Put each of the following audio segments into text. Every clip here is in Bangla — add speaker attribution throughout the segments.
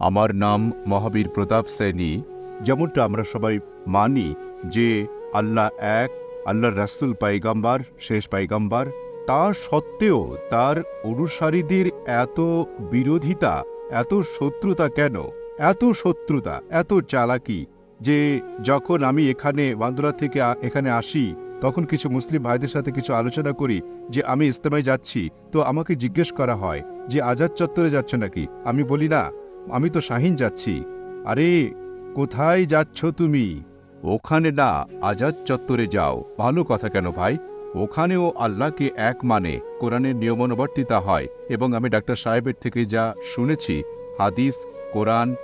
Speaker 1: আমার নাম মহাবীর প্রতাপ সেনী। যেমনটা আমরা সবাই মানি যে আল্লাহ এক, আল্লাহর রাসুল পাইগাম্বার, শেষ পাইগাম্বার। তা সত্ত্বেও তার অনুসারীদের এত বিরোধিতা, এত শত্রুতা কেন? এত শত্রুতা, এত চালাকি যে যখন আমি এখানে বান্দরা থেকে এখানে আসি, তখন কিছু মুসলিম ভাইদের সাথে কিছু আলোচনা করি যে আমি ইস্তেমায় যাচ্ছি, তো আমাকে জিজ্ঞেস করা হয় যে আজাদ চত্বরে যাচ্ছ নাকি? আমি বলি না। আমি তো শাহিন যাচ্ছি। আরে, কোথায় যাচ্ছ তুমি? ওখানে না, আজাদ চত্বরে যাও। ভালো কথা কেন ভাই? ওখানেও আল্লাহকে এক মানে কোরআনের নিয়মানুবর্তিতা হয়। এবং আমি ডাক্তার সাহেবের থেকে যা শুনেছি, হাদিস, কোরআন,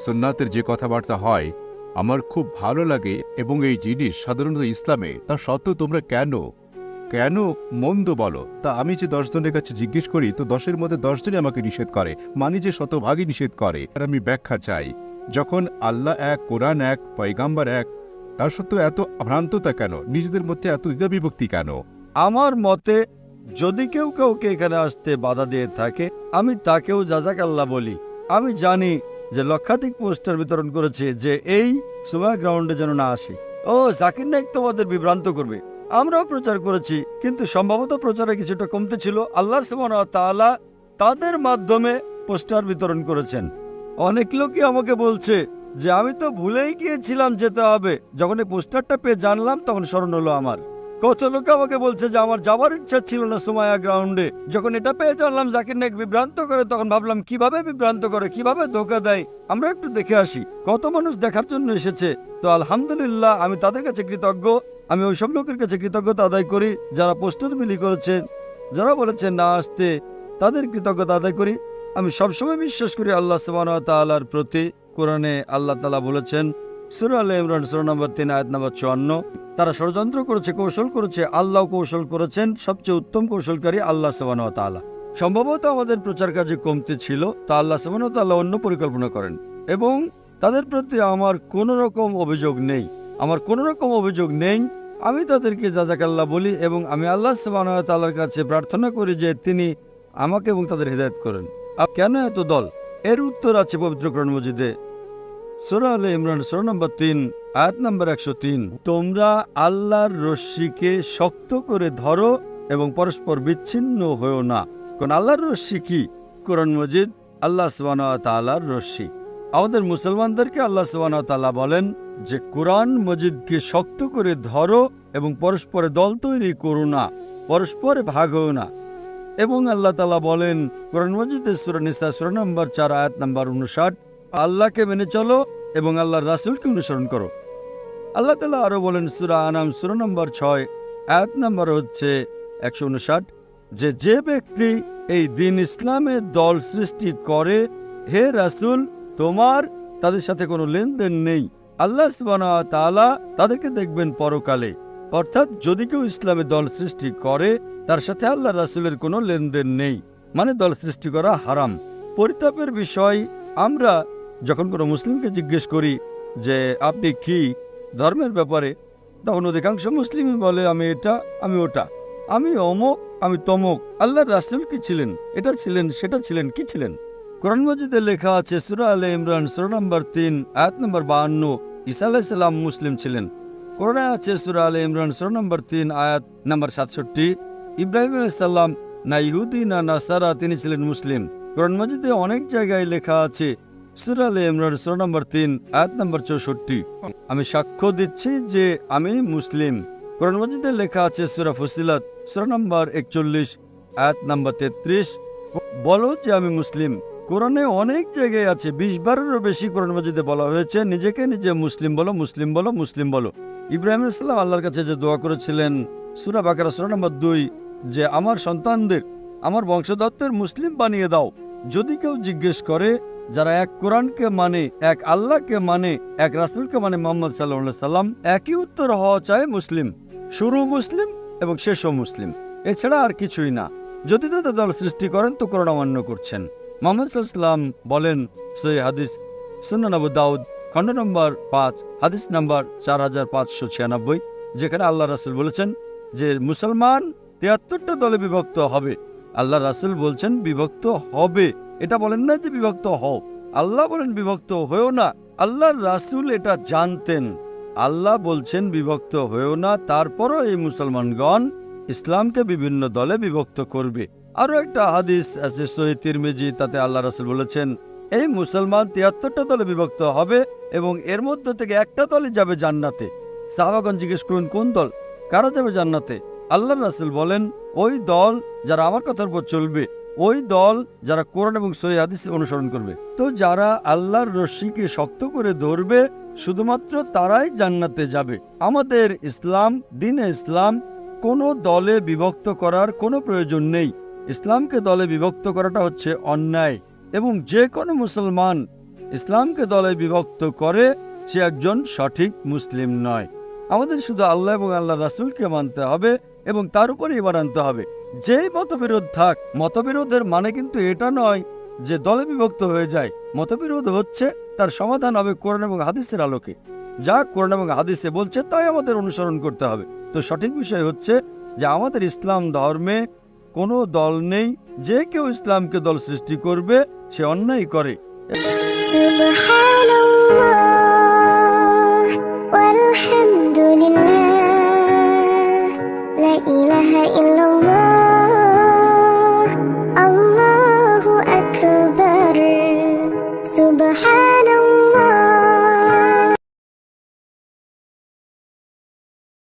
Speaker 1: সুন্নাতের যে কথাবার্তা হয়, আমার খুব ভালো লাগে। এবং এই জিনিস সাধারণত ইসলামে, তা সত্ত্বেও তোমরা কেন? কেন মন্দ বলো? তা আমি যে দশজনের কাছে জিজ্ঞেস করি, তো দশের মধ্যে দশজনই আমাকে নিষেধ করে। মানে যে শতভাগই নিষেধ করে। আর আমি ব্যাখ্যা চাই, যখন আল্লাহ এক, কোরআন এক, পয়গাম্বার এক, তার সত্ত্বেও এত ভ্রান্ততা কেন? নিজেদের মধ্যে এত বিভক্তি কেন?
Speaker 2: আমার মতে, যদি কেউ কাউকে এখানে আসতে বাধা দিয়ে থাকে, আমি তাকেও যাজাক আল্লাহ বলি। আমি জানি যে লক্ষাধিক পোস্টার বিতরণ করেছে যে এই সময় গ্রাউন্ডে যেন না আসে। ও, জাকির নাইক তোমাদের বিভ্রান্ত করবে। আমরাও প্রচার করেছি, কিন্তু সম্ভবত প্রচারে কিছুটা কমতে ছিল। আল্লাহ তাআলা তাদের মাধ্যমে পোস্টার বিতরণ করেছেন। অনেক লোকই আমাকে বলছে যে, আমি তো ভুলেই গিয়েছিলাম যেতে হবে। যখন এই পোস্টারটা পেয়ে জানলাম, তখন স্মরণ হলো আমার। কত লোক আমাকে বলছে যে, আমার যাবার ইচ্ছা ছিল না সুমায়া গ্রাউন্ডে। যখন এটা পেয়ে জানলাম, জাকির নাইক বিভ্রান্ত করে, তখন ভাবলাম, কীভাবে বিভ্রান্ত করে? কীভাবে ধোকা দেয়? আমরা একটু দেখে আসি। কত মানুষ দেখার জন্য এসেছে। তো আলহামদুলিল্লাহ, আমি তাদের কাছে কৃতজ্ঞ। আমি ওইসব লোকের কাছে কৃতজ্ঞতা আদায় করি যারা পোস্টার বিলি করেছেন, যারা বলেছেন না আসতে, তাদের কৃতজ্ঞতা আদায় করি। আমি সবসময় বিশ্বাস করি আল্লাহ ওয়া প্রতি। কোরআনে আল্লাহ তাআলা বলেছেন, সূরা আলে ইমরান, সূরা নম্বর তিন, আয়াত নম্বর চুয়ান্ন, তারা ষড়যন্ত্র করেছে, কৌশল করেছে আল্লাহ কৌশল করেছেন, সবচেয়ে উত্তম কৌশলকারী আল্লাহ ওয়া সম্ভবত আমাদের প্রচার কাজে কমতি ছিল, তা আল্লাহ তাআলা অন্য পরিকল্পনা করেন। এবং তাদের প্রতি আমার কোনো রকম অভিযোগ নেই। আমার কোনো রকম অভিযোগ নেই। আমি তাদেরকে জাজাকাল্লাহ বলি এবং আমি আল্লাহ ওয়া কাছে প্রার্থনা করি যে তিনি আমাকে এবং তাদের হৃদায়ত করেন। আর কেন এত দল? এর উত্তর আছে পবিত্র কোরআন মজিদে। সূরা আলে ইমরান, সূরা নম্বর তিন, আয়াত নম্বর একশো তিন। তোমরা আল্লাহর রশ্মিকে শক্ত করে ধরো এবং পরস্পর বিচ্ছিন্ন হয়েও না। কোন আল্লাহর রশ্মি কি? কোরআন মজিদ, আল্লাহ সুবহানাহু ওয়া রশ্মি। আমাদের মুসলমানদেরকে আল্লাহ ওয়া বলেন যে কোরআন মজিদকে শক্ত করে ধরো এবং পরস্পরে দল তৈরি করো না, পরস্পরে ভাগ হও না। এবং আল্লাহ তালা বলেন, কোরআন মজিদের সুরা নিসা, সুরা নম্বর চার, আয়াত নম্বর উনষাট আল্লাহকে মেনে চলো এবং আল্লাহর রাসূলকে অনুসরণ করো। আল্লাহ তালা আরও বলেন, সুরা আনাম, সুরা নম্বর ছয়, আয়াত নম্বর হচ্ছে একশো উনষাট যে যে ব্যক্তি এই দিন ইসলামের দল সৃষ্টি করে, হে রাসূল তোমার তাদের সাথে কোনো লেনদেন নেই। আল্লাহ তাআলা তাদেরকে দেখবেন পরকালে। অর্থাৎ যদি কেউ ইসলামে দল সৃষ্টি করে, তার সাথে আল্লাহ রাসুলের কোনো লেনদেন নেই। মানে দল সৃষ্টি করা হারাম। পরিতাপের বিষয়, আমরা যখন কোনো মুসলিমকে জিজ্ঞেস করি যে, আপনি কি ধর্মের ব্যাপারে? তখন অধিকাংশ মুসলিমই বলে, আমি এটা, আমি ওটা। আমি অমুক, আমি তমুক। আল্লাহর রাসুল কি ছিলেন? এটা ছিলেন, সেটা ছিলেন, কি ছিলেন? কোরআন মজিদে লেখা আছে সুরা আলে ইমরান, সুরা নম্বর তিন, আয়াত নম্বর বাহান্ন। ঈসা আলাইসাল্লাম মুসলিম ছিলেন। কোরআনে আছে সুরা আলে ইমরান, সুরা নম্বর তিন, আয়াত নম্বর সাতষট্টি। ইব্রাহিম আলাইসাল্লাম না ইহুদি, না নাসারা, তিনি ছিলেন মুসলিম। কোরআন মজিদে অনেক জায়গায় লেখা আছে সুরা আলে ইমরান, সুরা নম্বর তিন, আয়াত নম্বর চৌষট্টি। আমি সাক্ষ্য দিচ্ছি যে আমি মুসলিম। কোরআন মজিদে লেখা আছে সুরা ফসিলাত, সুরা নম্বর একচল্লিশ, আয়াত নম্বর তেত্রিশ। বলো যে আমি মুসলিম। কোরআনে অনেক জায়গায় আছে, বিশ বারেরও বেশি কোরআন মজিদে বলা হয়েছে, নিজেকে নিজে মুসলিম বলো মুসলিম বলো মুসলিম বলো। ইব্রাহিম ইসলাম আল্লাহর কাছে যে দোয়া করেছিলেন, সুরা বাকারা, সুরা নম্বর দুই, যে আমার সন্তানদের, আমার বংশদত্তের মুসলিম বানিয়ে দাও। যদি কেউ জিজ্ঞেস করে, যারা এক কোরআনকে মানে এক আল্লাহকে মানে এক রাসুলকে মানে মোহাম্মদ সাল্লাহ সাল্লাম, একই উত্তর হওয়া চায় মুসলিম। শুরু মুসলিম এবং শেষও মুসলিম। এছাড়া আর কিছুই না। যদি তাদের দল সৃষ্টি করেন, তো কোরআন অমান্য করছেন। মোহাম্মদ বলেন সই হাদিস সুন্নান আবু দাউদ, খণ্ড নম্বর পাঁচ, হাদিস নম্বর চার হাজার পাঁচশো ছিয়ানব্বই, যেখানে আল্লাহ রাসুল বলেছেন যে মুসলমান তিয়াত্তরটা দলে বিভক্ত হবে। আল্লাহ রাসুল বলছেন, বিভক্ত হবে। এটা বলেন না যে বিভক্ত হও। আল্লাহ বলেন, বিভক্ত হয়েও না। আল্লাহর রাসূল এটা জানতেন। আল্লাহ বলছেন, বিভক্ত হয়েও না। তারপরও এই মুসলমানগণ ইসলামকে বিভিন্ন দলে বিভক্ত করবে। আরও একটা হাদিস আছে সহি তিরমিজি, তাতে আল্লাহ রাসূল বলেছেন, এই মুসলমান তিয়াত্তরটা দলে বিভক্ত হবে এবং এর মধ্য থেকে একটা দলই যাবে জান্নাতে। সাহাবাগঞ্জ জিজ্ঞেস করুন, কোন দল? কারা যাবে জান্নাতে? আল্লাহ রাসূল বলেন, ওই দল যারা আমার কথার উপর চলবে, ওই দল যারা কোরআন এবং সহি হাদিস অনুসরণ করবে। তো যারা আল্লাহর রশ্মিকে শক্ত করে ধরবে, শুধুমাত্র তারাই জান্নাতে যাবে। আমাদের ইসলাম, দিনে ইসলাম কোনো দলে বিভক্ত করার কোনো প্রয়োজন নেই। ইসলামকে দলে বিভক্ত করাটা হচ্ছে অন্যায় এবং যে কোনো মুসলমান ইসলামকে দলে বিভক্ত করে সে একজন সঠিক মুসলিম নয়। আমাদের শুধু আল্লাহ এবং আল্লাহ রাসূলকে মানতে হবে এবং তার উপরে এবার আনতে হবে। যেই মতবিরোধ থাক, মতবিরোধের মানে কিন্তু এটা নয় যে দলে বিভক্ত হয়ে যায়। মতবিরোধ হচ্ছে তার সমাধান হবে কোরআন এবং হাদিসের আলোকে। যা কোরআন এবং আদিসে বলছে, তাই আমাদের অনুসরণ করতে হবে। তো সঠিক বিষয় হচ্ছে যে আমাদের ইসলাম ধর্মে কোনো দল নেই, যে কেউ ইসলামকে দল সৃষ্টি করবে, সে অন্যায় করে।